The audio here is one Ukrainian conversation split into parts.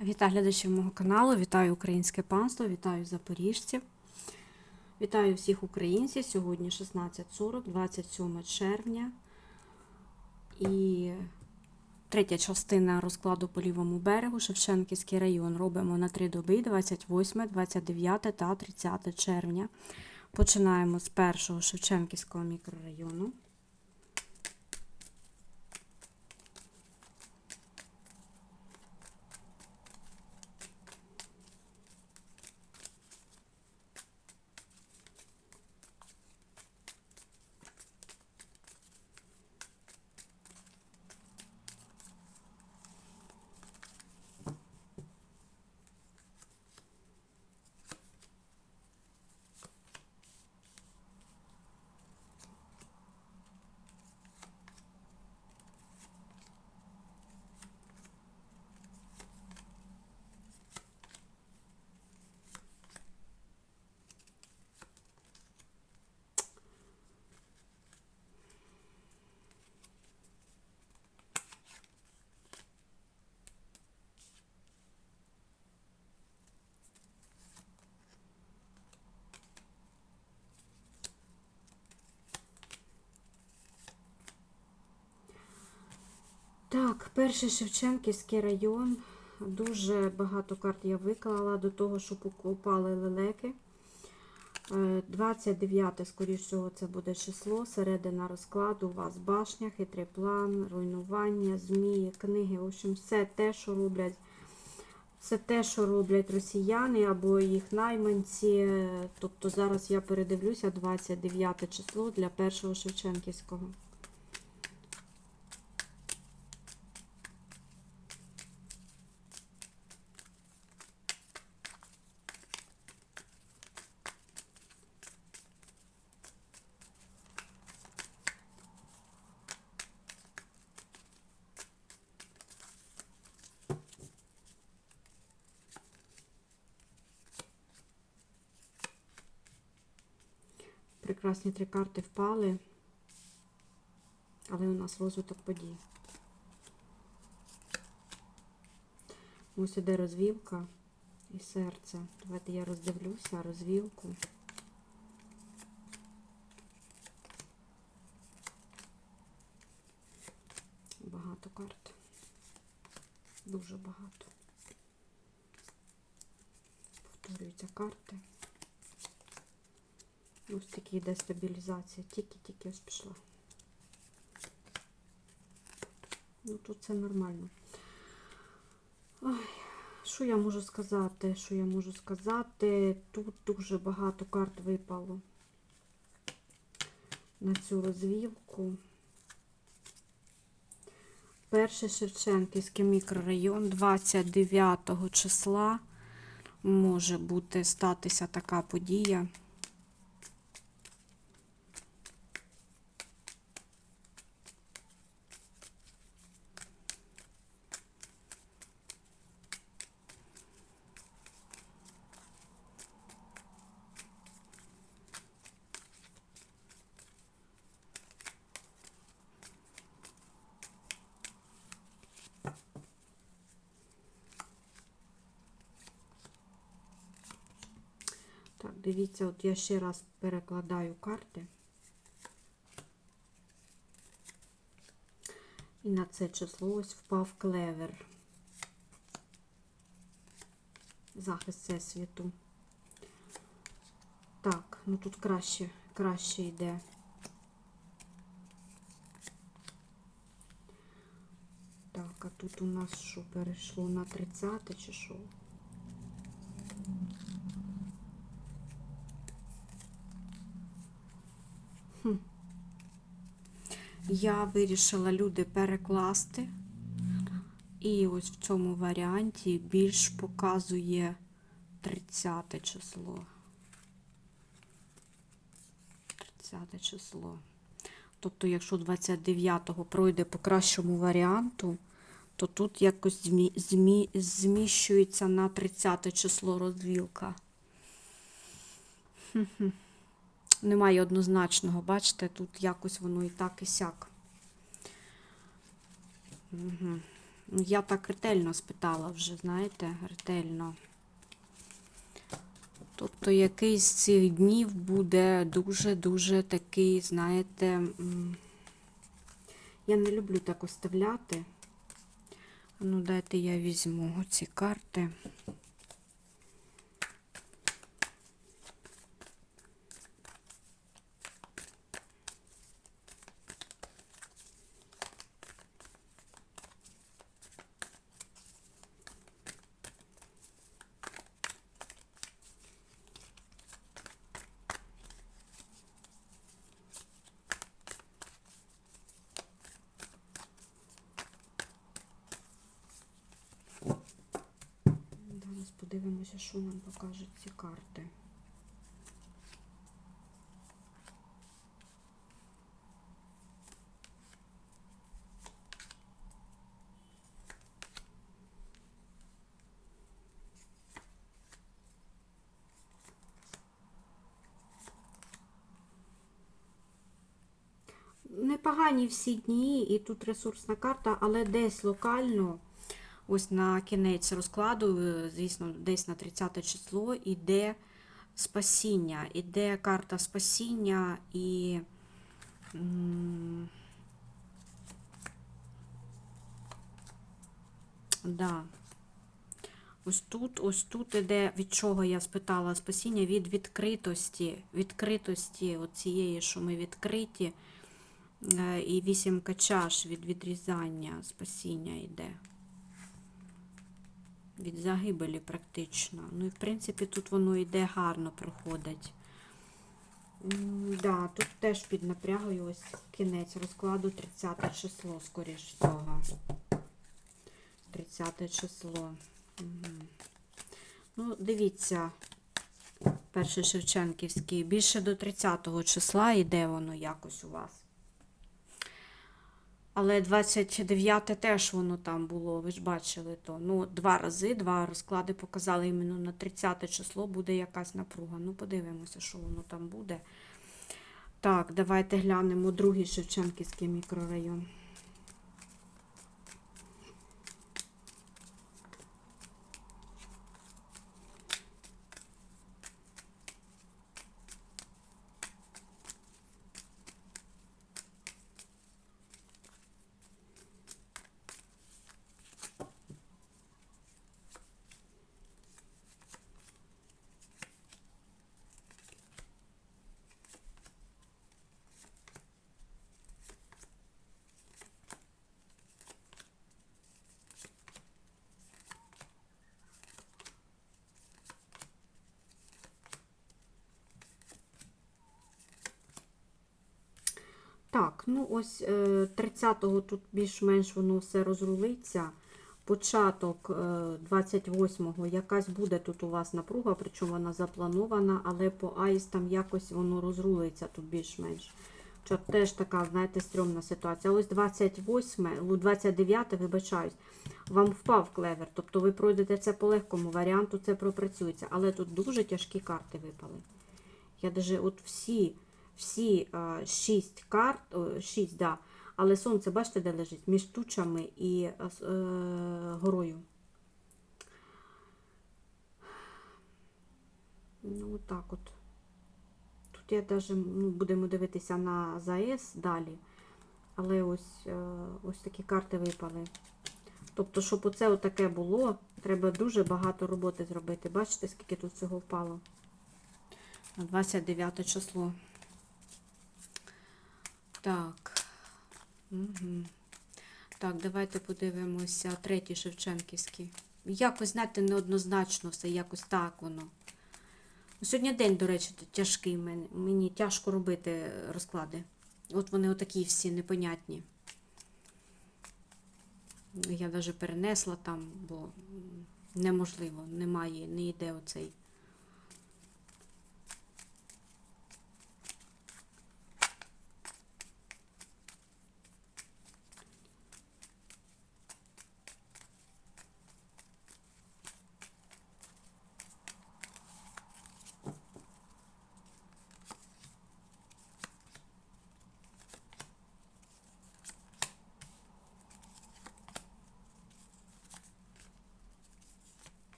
Вітаю глядачів мого каналу, вітаю українське панство, вітаю запоріжців. Вітаю всіх українців. Сьогодні 16.40, 27 червня. І третя частина розкладу по лівому берегу, Шевченківський район. Робимо на три доби 28, 29 та 30 червня. Починаємо з першого Шевченківського мікрорайону. Так, перший Шевченківський район. Дуже багато карт я виклала до того, щоб упали лелеки. Е, 29, скоріш всього, це буде число. Середина розкладу. У вас башня, хитрий план, руйнування, змії, книги. В общем, все те, що роблять. Це те, що роблять росіяни або їх найманці. Тобто зараз я передивлюся 29 число для першого Шевченківського. Прекрасні три карти впали, але у нас розвиток подій. Ось іде розвілка і серце. Давайте я роздивлюся розвілку. Багато карт. Дуже багато. Повторюються карти. Такі йде стабілізація. Тільки-тільки ось пішла. Ну, тут це нормально. Ой, що я можу сказати? Що я можу сказати? Тут дуже багато карт випало на цю розвілку. Перший Шевченківський мікрорайон 29 числа може бути статися така подія. Так, дивіться, от я ще раз перекладаю карти. І на це число ось впав клевер. Захист всесвіту. Так, ну тут краще, краще йде. Так, а тут у нас що перейшло на 30 чи що? Я вирішила люди перекласти. І ось в цьому варіанті більш показує 30 число. 30 число. Тобто, якщо 29-го пройде по кращому варіанту, то тут якось змі, змі, зміщується на 30 число розвілка. Немає однозначного, бачите, тут якось воно і так, і сяк. Угу. Я так ретельно спитала вже, знаєте, ретельно. Тобто якийсь з цих днів буде дуже-дуже такий, знаєте, я не люблю так оставляти. Ну, дайте я візьму ці карти. Зараз подивимося, що нам покажуть ці карти. Непогані всі дні, і тут ресурсна карта, але десь локально ось на кінець розкладу, е, звісно, десь на 30 число іде спасіння. Іде карта спасіння і. Да. Ось тут, ось тут іде, від чого я спитала спасіння, від відкритості, відкритості оцієї, що ми відкриті, е, і вісімка чаш від відрізання спасіння йде від загибелі практично. Ну і в принципі тут воно йде гарно проходить. М, Да, тут теж під напрягою ось кінець розкладу 30 число, скоріш всього. 30 число. Мгм. Ну, дивіться, перший Шевченківський. Більше до 30 числа йде воно якось у вас. Але 29 теж воно там було, ви ж бачили то. Ну, два рази, два розклади показали іменно на 30 число буде якась напруга. Ну, подивимося, що воно там буде. Так, давайте глянемо другий Шевченківський мікрорайон. Так, ну ось е, 30-го тут більш-менш воно все розрулиться. Початок е, 28-го якась буде тут у вас напруга, причому вона запланована, але по аїстам якось воно розрулиться тут більш-менш. Теж така, знаєте, стрьомна ситуація. Ось 28, ну, 29, вибачаюсь, вам впав клевер. Тобто ви пройдете це по легкому варіанту, це пропрацюється. Але тут дуже тяжкі карти випали. Я даже от всі всі а, шість карт, шість, да. Але сонце, бачите, де лежить? Між тучами і е, е, горою. Ну, отак от. Тут я даже, ну, будемо дивитися на ЗАЕС далі. Але ось, е, ось такі карти випали. Тобто, щоб оце отаке було, треба дуже багато роботи зробити. Бачите, скільки тут всього впало? На 29 число. Так. Угу. Так, давайте подивимося. Третій Шевченківський. Якось, знаєте, неоднозначно все, якось так воно. Сьогодні день, до речі, тяжкий. Мені, мені тяжко робити розклади. От вони отакі всі непонятні. Я навіть перенесла там, бо неможливо, немає, не йде оцей.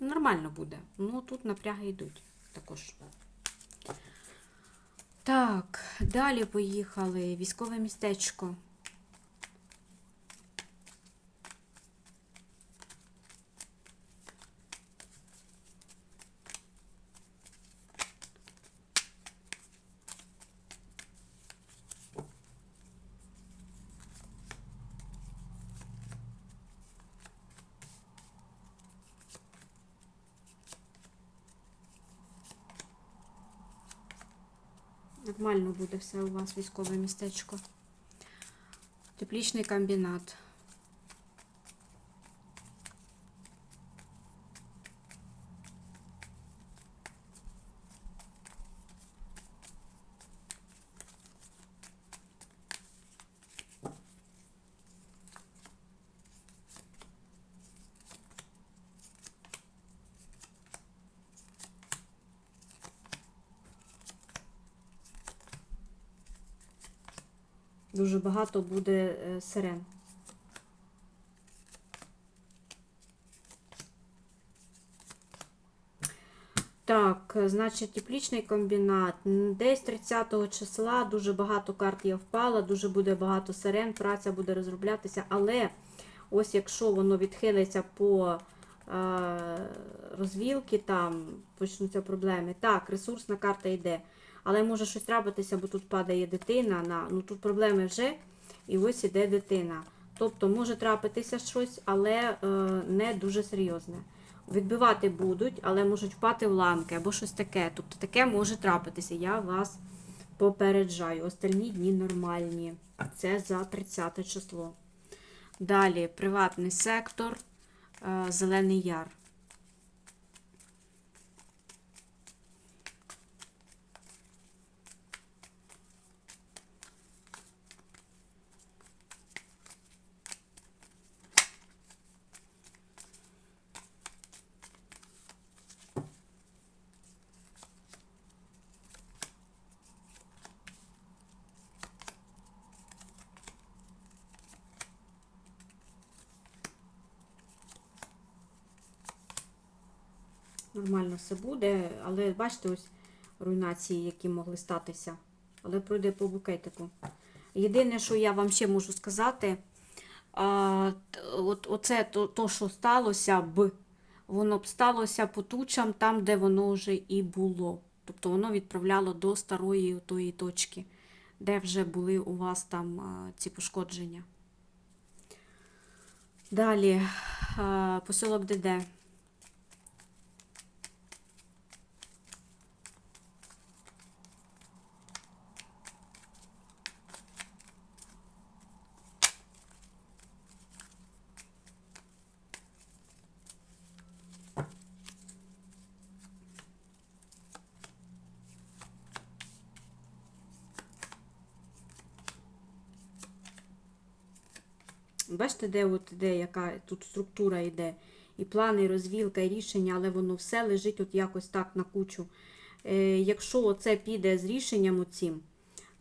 Нормально буде. Ну, тут напряги йдуть також. Так, далі поїхали. Військове містечко. Нормально буде все у вас, військове містечко. Теплічний комбінат. Дуже багато буде е, сирен. Так, е, значить, теплічний комбінат. Десь 30 числа дуже багато карт я впала, дуже буде багато сирен, праця буде розроблятися. Але ось якщо воно відхилиться по е, розвілки, там почнуться проблеми. Так, ресурсна карта йде. Але може щось трапитися, бо тут падає дитина. На, ну Тут проблеми вже, і ось іде дитина. Тобто може трапитися щось, але е, не дуже серйозне. Відбивати будуть, але можуть впати в ламки або щось таке. Тобто таке може трапитися. Я вас попереджаю. Остальні дні нормальні. Це за 30 число. Далі приватний сектор, е, Зелений Яр. Нормально все буде, але бачите, ось руйнації, які могли статися. Але пройде по букетику. Єдине, що я вам ще можу сказати, а, от, оце то, то, що сталося б, воно б сталося по тучам там, де воно вже і було. Тобто воно відправляло до старої тої точки, де вже були у вас там а, ці пошкодження. Далі, а, поселок ДД. Бачите, де от іде, яка тут структура йде. І плани, і розвілка, і рішення, але воно все лежить от якось так на кучу. Е, якщо це піде з рішенням оцім,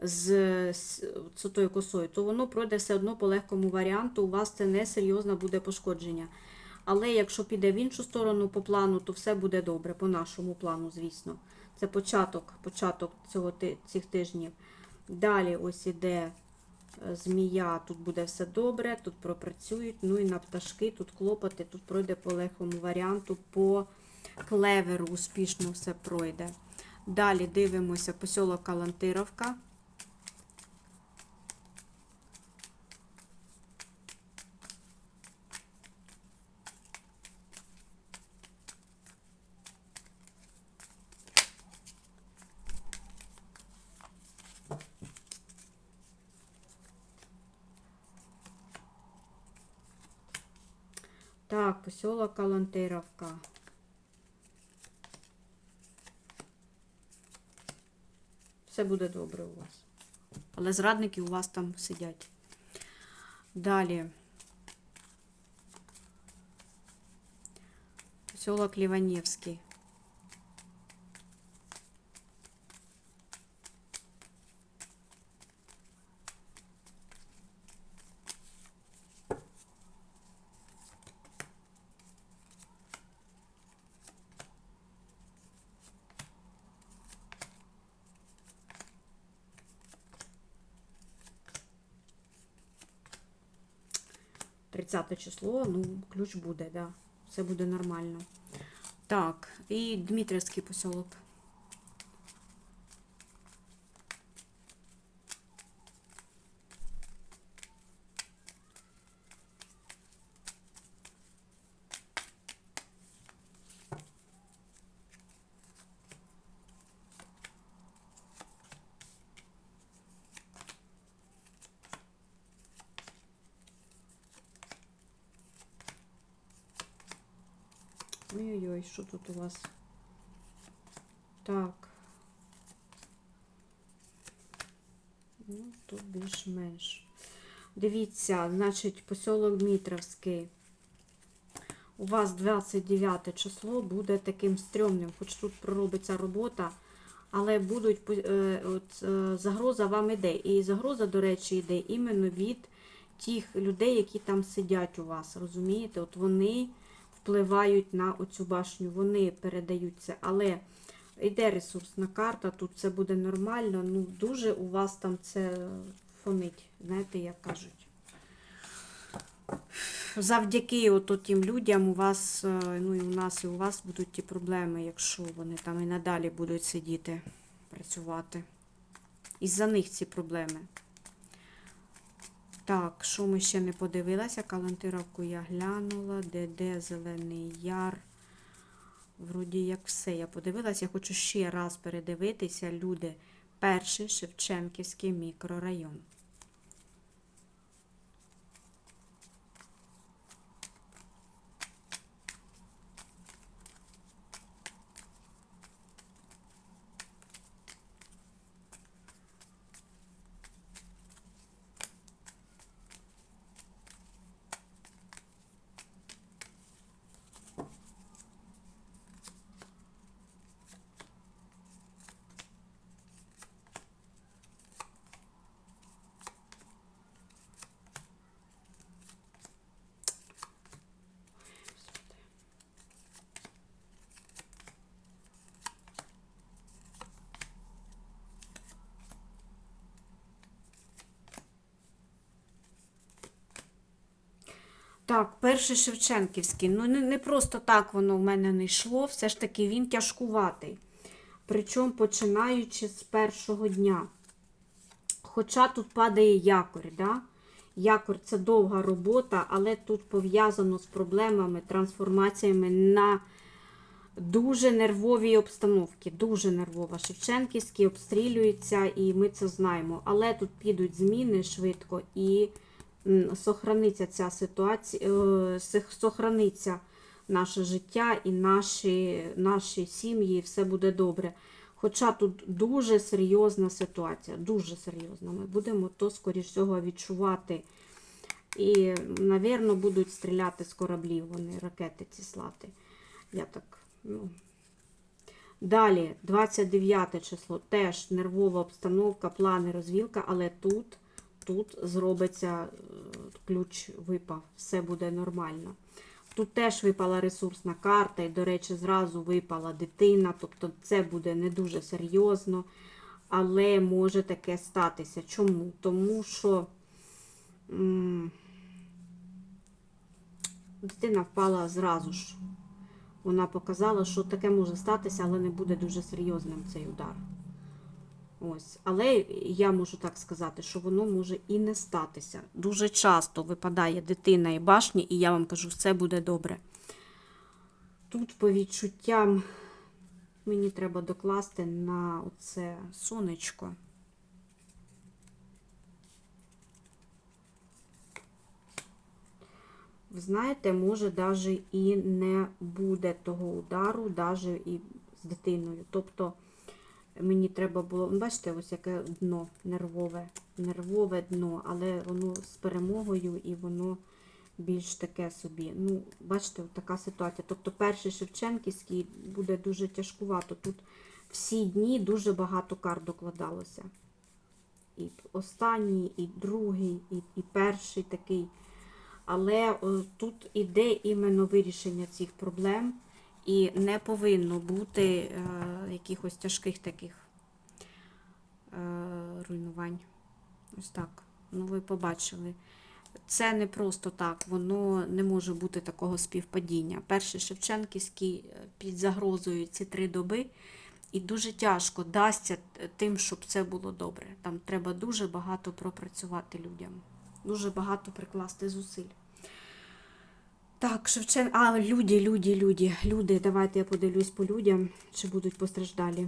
з, з, з тою косою, то воно пройде все одно по легкому варіанту. У вас це не серйозне буде пошкодження. Але якщо піде в іншу сторону по плану, то все буде добре, по нашому плану, звісно. Це початок, початок цього, цих тижнів. Далі ось іде змія, тут буде все добре, тут пропрацюють. Ну і на пташки, тут клопоти, тут пройде по легкому варіанту, по клеверу успішно все пройде. Далі дивимося посілок Калантировка. Так, поселок Калантеровка. Все буде добре у вас. Але зрадники у вас там сидять. Далі. Поселок Ліванівський. 30 число, ну, ключ буде, да. Все буде нормально. Так, і Дмитрівський посілок. Ой-ой-ой, що тут у вас? Так. Ну, тут більш-менш. Дивіться, значить, посілок Дмитровський. У вас 29 число буде таким стрьомним, хоч тут проробиться робота, але будуть е, от, е, загроза вам іде. І загроза, до речі, йде іменно від тих людей, які там сидять у вас. Розумієте? От вони впливають на оцю башню, вони передають це. Але йде ресурсна карта, тут це буде нормально. Ну, дуже у вас там це фонить, знаєте, як кажуть. Завдяки ото тим людям у вас, е, ну і у нас, і у вас будуть ті проблеми, якщо вони там і надалі будуть сидіти, працювати. Із-за них ці проблеми. Так, що ми ще не подивилася? Калантировку я глянула, де де Зелений Яр. Вроді як все. Я подивилася. Я хочу ще раз передивитися. Люди. Перший Шевченківський мікрорайон. Так, перший Шевченківський. Ну, не, не просто так воно в мене не йшло, все ж таки він тяжкуватий. Причому починаючи з першого дня. Хоча тут падає якорь, да? якорь це довга робота, але тут пов'язано з проблемами, трансформаціями на дуже нервовій обстановці. Дуже нервова. Шевченківський обстрілюється, і ми це знаємо. Але тут підуть зміни швидко і сохраниться ця ситуація, е, сохраниться наше життя і наші, наші сім'ї, і все буде добре. Хоча тут дуже серйозна ситуація, дуже серйозна. Ми будемо то, скоріш всього, відчувати. І, напевно, будуть стріляти з кораблів, вони ракети ці слати. Я так, ну. Далі, 29 число, теж нервова обстановка, плани, розвілка, але тут, тут зробиться е, ключ випав, все буде нормально. Тут теж випала ресурсна карта, і, до речі, зразу випала дитина, тобто це буде не дуже серйозно, але може таке статися. Чому? Тому що м, дитина впала зразу ж. Вона показала, що таке може статися, але не буде дуже серйозним цей удар. Ось. Але я можу так сказати, що воно може і не статися. Дуже часто випадає дитина і башні, і я вам кажу, все буде добре. Тут по відчуттям мені треба докласти на оце сонечко. Ви знаєте, може навіть і не буде того удару, навіть і з дитиною. Тобто мені треба було, ну, бачите, ось яке дно нервове, нервове дно, але воно з перемогою і воно більш таке собі. Ну, бачите, така ситуація. Тобто перший Шевченківський буде дуже тяжкувато. Тут всі дні дуже багато карт докладалося. І останній, і другий, і, і перший такий. Але о, тут іде іменно вирішення цих проблем, і не повинно бути е, якихось тяжких таких е, руйнувань. Ось так. Ну, ви побачили. це не просто так, воно не може бути такого співпадіння. Перший Шевченківський е, під загрозою ці три доби, і дуже тяжко дасться тим, щоб це було добре. Там треба дуже багато пропрацювати людям, дуже багато прикласти зусиль. Так, Шевчен... А, люди, люди, люди, люди. Давайте я подивлюсь по людям, чи будуть постраждалі.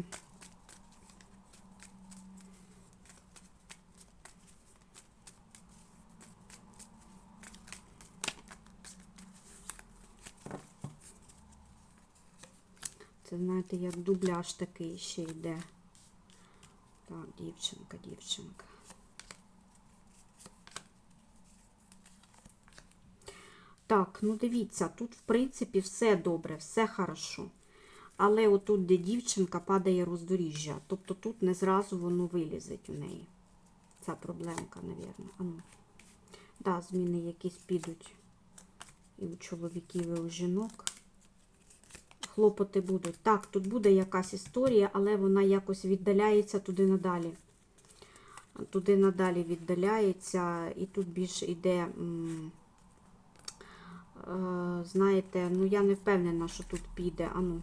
Це, знаєте, як дубляж такий ще йде. Так, дівчинка, дівчинка. Так, ну дивіться, тут, в принципі, все добре, все хорошо. Але отут, де дівчинка, падає роздоріжжя. Тобто тут не зразу воно вилізеть у неї. Ця проблемка, навірно. А ну. Да, зміни якісь підуть і у чоловіків, і у жінок. Хлопоти будуть. Так, тут буде якась історія, але вона якось віддаляється туди надалі. Туди надалі віддаляється, і тут більше йде. м, Знаєте, ну я не впевнена, що тут піде. Ану.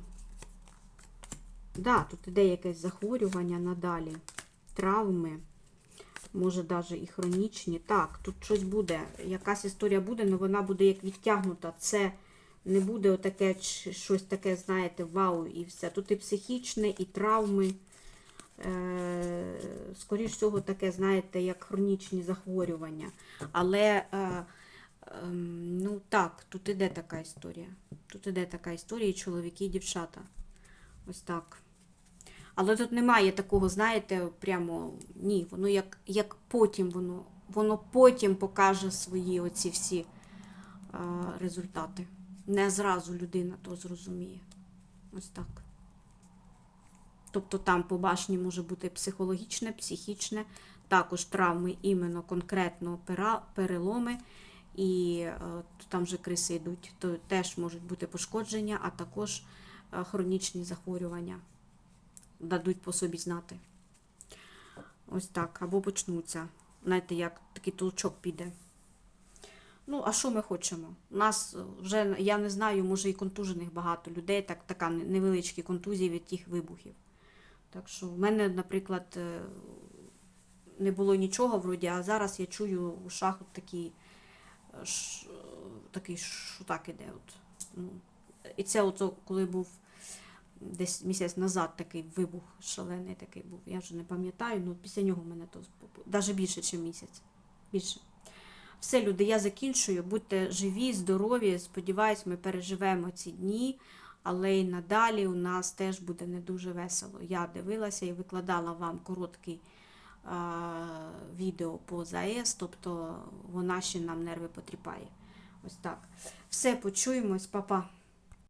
Да, тут іде якесь захворювання надалі. Травми. Може, навіть і хронічні. Так, тут щось буде. Якась історія буде, але вона буде як відтягнута. Це не буде отаке щось таке, знаєте, вау і все. Тут і психічне, і травми. Е, скоріш всього, таке, знаєте, як хронічні захворювання. Але, е, ну так, тут іде така історія. Тут іде така історія, і чоловіки, і дівчата. Ось так. Але тут немає такого, знаєте, прямо ні, воно як, як потім воно, воно потім покаже свої оці всі е, результати. Не зразу людина то зрозуміє. Ось так. Тобто там по башні може бути психологічне, психічне, також травми іменно конкретно переломи, і е, там же криси йдуть, то теж можуть бути пошкодження, а також е, хронічні захворювання дадуть по собі знати. Ось так. Або почнуться. Знаєте, як такий толчок піде. Ну, а що ми хочемо? У нас е, вже, я не знаю, може і контужених багато людей, так, така не- невеличкі контузії від тих вибухів. Так що в мене, наприклад, не було нічого вроді, а зараз я чую от такий, е, ш, такий шутак іде. От. Ну, і це от, коли був десь місяць назад такий вибух шалений такий був. Я вже не пам'ятаю, ну після нього мене то навіть більше, ніж місяць. Більше. Все, люди, я закінчую. Будьте живі, здорові. Сподіваюсь, ми переживемо ці дні, але й надалі у нас теж буде не дуже весело. Я дивилася і викладала вам короткий відео по ЗАЕС, тобто вона ще нам нерви потріпає. Ось так. Все, почуємось, Па-па.